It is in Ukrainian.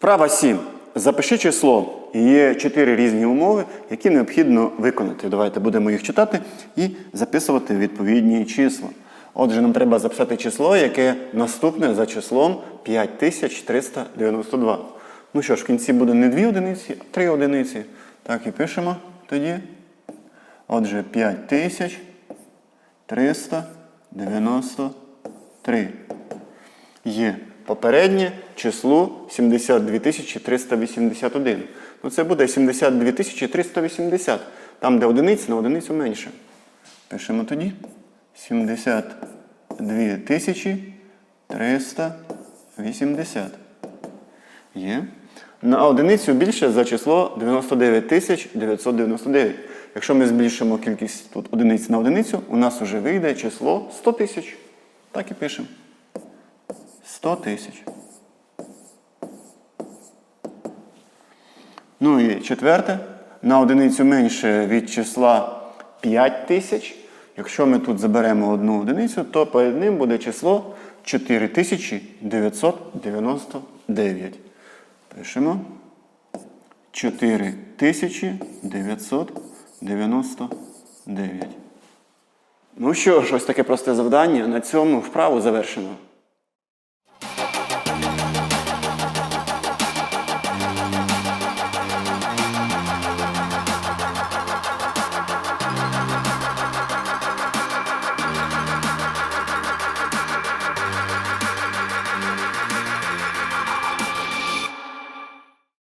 Вправа 7. Запиши число. Є чотири різні умови, які необхідно виконати. Давайте будемо їх читати і записувати відповідні числа. Отже, нам треба записати число, яке наступне за числом 5392. Ну що ж, в кінці буде не дві одиниці, а три одиниці. Так і пишемо тоді. Отже, 5393 є попереднє число 72 381. Ну це буде 72 380. Там, де одиниць, на одиницю менше. Пишемо тоді. 72 380. Є. На одиницю більше за число 99 999. Якщо ми збільшимо кількість тут одиниць на одиницю, у нас вже вийде число 100 тисяч. Так і пишемо. 100 тисяч. Ну і четверте. На одиницю менше від числа 5 тисяч. Якщо ми тут заберемо одну одиницю, то перед ним буде число 4999. Пишемо. 4999. Ну що ж, ось таке просте завдання. На цьому вправу завершено.